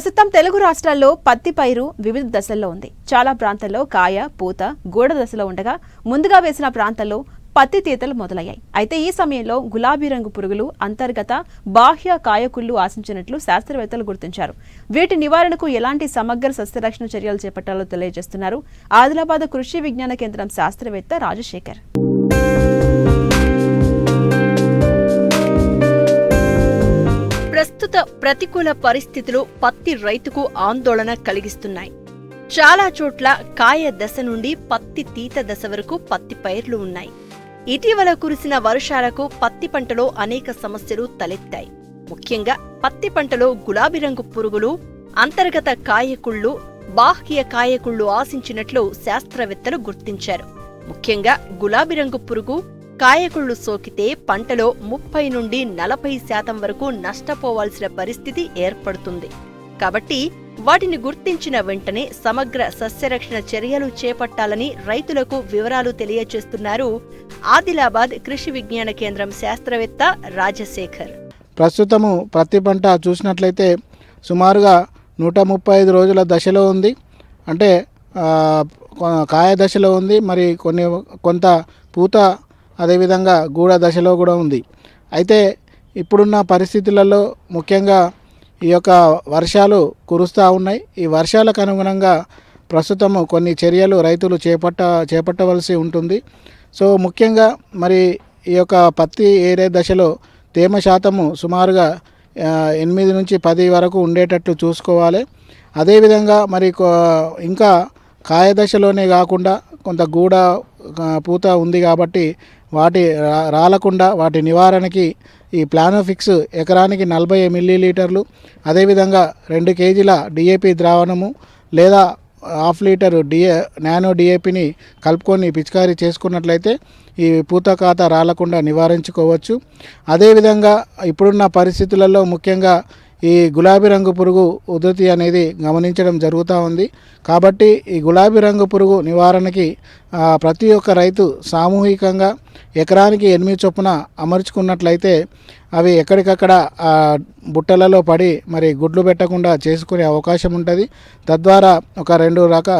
ప్రస్తుతం తెలుగు రాష్ట్రాల్లో పత్తి పైరు వివిధ దశల్లో ఉంది. చాలా ప్రాంతాల్లో కాయ పూత గూడ దశలో ఉండగా ముందుగా వేసిన ప్రాంతాల్లో పత్తి తీతలు మొదలయ్యాయి. అయితే ఈ సమయంలో గులాబీ రంగు పురుగులు అంతర్గత బాహ్య కాయకుళ్ళు ఆశించినట్లు శాస్త్రవేత్తలు గుర్తించారు. వీటి నివారణకు ఎలాంటి సమగ్ర సస్యరక్షణ చర్యలు చేపట్టాలో తెలియజేస్తున్నారు ఆదిలాబాద్ కృషి విజ్ఞాన కేంద్రం శాస్త్రవేత్త రాజశేఖర్. ప్రస్తుత ప్రతికూల పరిస్థితులు పత్తి రైతుకు ఆందోళన కలిగిస్తున్నాయి. చాలా చోట్ల కాయ దశ నుండి పత్తి తీత దశ వరకు పత్తి పైర్లు ఉన్నాయి. ఇటీవల కురిసిన వర్షాలకు పత్తి పంటలో అనేక సమస్యలు తలెత్తాయి. ముఖ్యంగా పత్తి పంటలో గులాబీ రంగు పురుగులు అంతర్గత కాయకుళ్ళు బాహ్య కాయకుళ్ళు ఆశించినట్లు శాస్త్రవేత్తలు గుర్తించారు. ముఖ్యంగా గులాబీ రంగు పురుగు కాయకుళ్ళు సోకితే పంటలో ముప్పై నుండి నలభై శాతం వరకు నష్టపోవాల్సిన పరిస్థితి ఏర్పడుతుంది. కాబట్టి వాటిని గుర్తించిన వెంటనే సమగ్ర సస్యరక్షణ చర్యలు చేపట్టాలని రైతులకు వివరాలు తెలియజేస్తున్నారు ఆదిలాబాద్ కృషి విజ్ఞాన కేంద్రం శాస్త్రవేత్త రాజశేఖర్. ప్రస్తుతము పత్తి పంట చూసినట్లయితే సుమారుగా నూట ముప్పై ఐదు రోజుల దశలో ఉంది. అంటే కాయ దశలో ఉంది. మరి కొన్ని కొంత పూత అదేవిధంగా గూఢ దశలో కూడా ఉంది. అయితే ఇప్పుడున్న పరిస్థితులలో ముఖ్యంగా ఈ యొక్క వర్షాలు కురుస్తూ ఉన్నాయి. ఈ వర్షాలకు అనుగుణంగా ప్రస్తుతము కొన్ని చర్యలు రైతులు చేపట్ట చేపట్టవలసి ఉంటుంది. సో ముఖ్యంగా మరి ఈ యొక్క పత్తి ఏరే దశలో తేమ శాతము సుమారుగా ఎనిమిది నుంచి పది వరకు ఉండేటట్లు చూసుకోవాలి. అదేవిధంగా మరి ఇంకా కాయ దశలోనే కాకుండా కొంత గూడ పూత ఉంది కాబట్టి వాటి రాలకుండా వాటి నివారణకి ఈ ప్లానోఫిక్స్ ఎకరానికి నలభై మిల్లీ లీటర్లు అదేవిధంగా రెండు కేజీల డిఏపి ద్రావణము లేదా హాఫ్ లీటర్ డిఏ నానో డిఏపిని కలుపుకొని పిచికారీ చేసుకున్నట్లయితే ఈ పూత ఖాతా రాలకుండా నివారించుకోవచ్చు. అదేవిధంగా ఇప్పుడున్న పరిస్థితులలో ముఖ్యంగా ఈ గులాబీ రంగు పురుగు ఉధృతి అనేది గమనించడం జరుగుతూ ఉంది. కాబట్టి ఈ గులాబీ రంగు పురుగు నివారణకి ప్రతి ఒక్క రైతు సామూహికంగా ఎకరానికి ఎనిమిది చొప్పున అమర్చుకున్నట్లయితే అవి ఎక్కడికక్కడ బుట్టలలో పడి మరి గుడ్లు పెట్టకుండా చేసుకునే అవకాశం ఉంటుంది. తద్వారా ఒక రెండు రక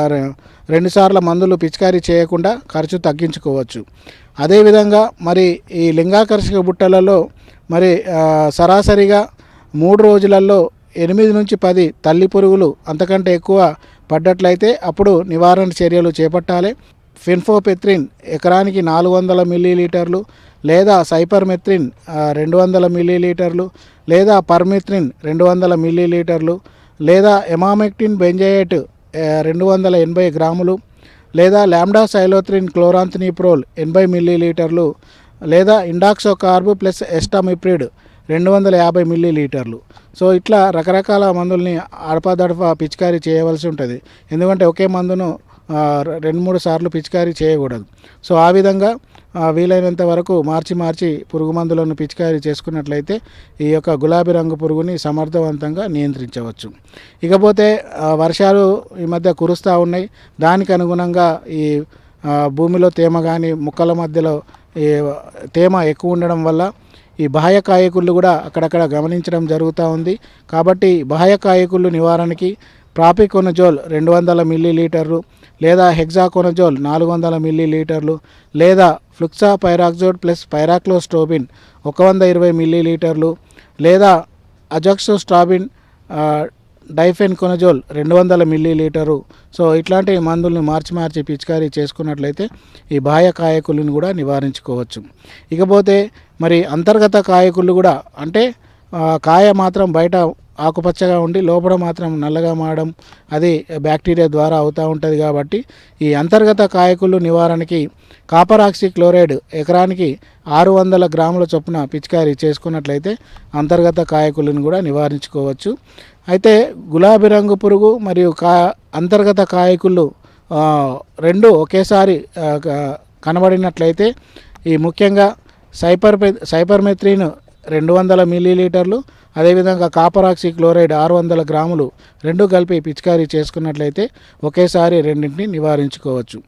రెండు సార్ల మందులు పిచికారీ చేయకుండా ఖర్చు తగ్గించుకోవచ్చు. అదేవిధంగా మరి ఈ లింగాకర్షక బుట్టలలో మరి సరాసరిగా మూడు రోజులలో ఎనిమిది నుంచి పది తల్లి పురుగులు అంతకంటే ఎక్కువ పడ్డట్లయితే అప్పుడు నివారణ చర్యలు చేపట్టాలి. ఫిన్ఫోపెత్రిన్ ఎకరానికి నాలుగు వందల మిల్లీలీటర్లు లేదా సైపర్మెత్రిన్ రెండు వందల మిల్లీలీటర్లు లేదా పర్మిత్రిన్ రెండు వందల మిల్లీలీటర్లు లేదా ఎమామెక్టిన్ బెంజయేట్ రెండు వందల ఎనభై గ్రాములు లేదా ల్యాండా సైలోత్రిన్ క్లోరాంథనిప్రోల్ ఎనభై మిల్లీలీటర్లు లేదా ఇండాక్సో కార్బు ప్లస్ ఎస్టామిప్రిడ్ రెండు వందల యాభై మిల్లీ లీటర్లు సో ఇట్లా రకరకాల మందుల్ని అడపాదడపా పిచికారీ చేయవలసి ఉంటుంది. ఎందుకంటే ఒకే మందును రెండు మూడు సార్లు పిచికారీ చేయకూడదు. సో ఆ విధంగా వీలైనంత వరకు మార్చి మార్చి పురుగు మందులను పిచికారీ చేసుకున్నట్లయితే ఈ యొక్క గులాబీ రంగు పురుగుని సమర్థవంతంగా నియంత్రించవచ్చు. ఇకపోతే వర్షాలు ఈ మధ్య కురుస్తూ ఉన్నాయి. దానికి అనుగుణంగా ఈ భూమిలో తేమ కానీ మొక్కల మధ్యలో ఈ తేమ ఎక్కువ ఉండడం వల్ల ఈ బాహ్య కాయకుళ్ళు కూడా అక్కడక్కడ గమనించడం జరుగుతూ ఉంది. కాబట్టి బాహ్య కాయకుళ్ళు నివారణకి ప్రాపికొనజోల్ రెండు వందల మిల్లీ లీటర్లు లేదా హెగ్జాకొనజోల్ నాలుగు వందల మిల్లీ లీటర్లు లేదా ఫ్లుక్సా పైరాక్జోడ్ ప్లస్ పైరాక్లోస్టోబిన్ ఒక వంద ఇరవై మిల్లీ లీటర్లు లేదా అజాక్సోస్టాబిన్ డైఫెన్ కొనజోల్ రెండు వందల మిల్లీ లీటరు సో ఇట్లాంటి మందుల్ని మార్చి మార్చి పిచికారీ చేసుకున్నట్లయితే ఈ బాహ్య కాయకులను కూడా నివారించుకోవచ్చు. ఇకపోతే మరి అంతర్గత కాయకులు కూడా అంటే కాయ మాత్రం బయట ఆకుపచ్చగా ఉండి లోపల మాత్రం నల్లగా మారడం అది బ్యాక్టీరియా ద్వారా అవుతూ ఉంటుంది కాబట్టి ఈ అంతర్గత కాయకులు నివారణకి కాపర్ ఆక్సీ క్లోరైడ్ ఎకరానికి ఆరు వందల గ్రాముల చొప్పున పిచికారీ చేసుకున్నట్లయితే అంతర్గత కాయకులను కూడా నివారించుకోవచ్చు. అయితే గులాబీ రంగు పురుగు మరియు కా అంతర్గత కాయకులు రెండు ఒకేసారి కనబడినట్లయితే ఈ ముఖ్యంగా సైపర్ సైపర్మెత్రిన్ రెండు వందల మిల్లీలీటర్లు అదేవిధంగా కాపరాక్సీ క్లోరైడ్ ఆరు వందల గ్రాములు రెండు కలిపి పిచికారీ చేసుకున్నట్లయితే ఒకేసారి రెండింటిని నివారించుకోవచ్చు.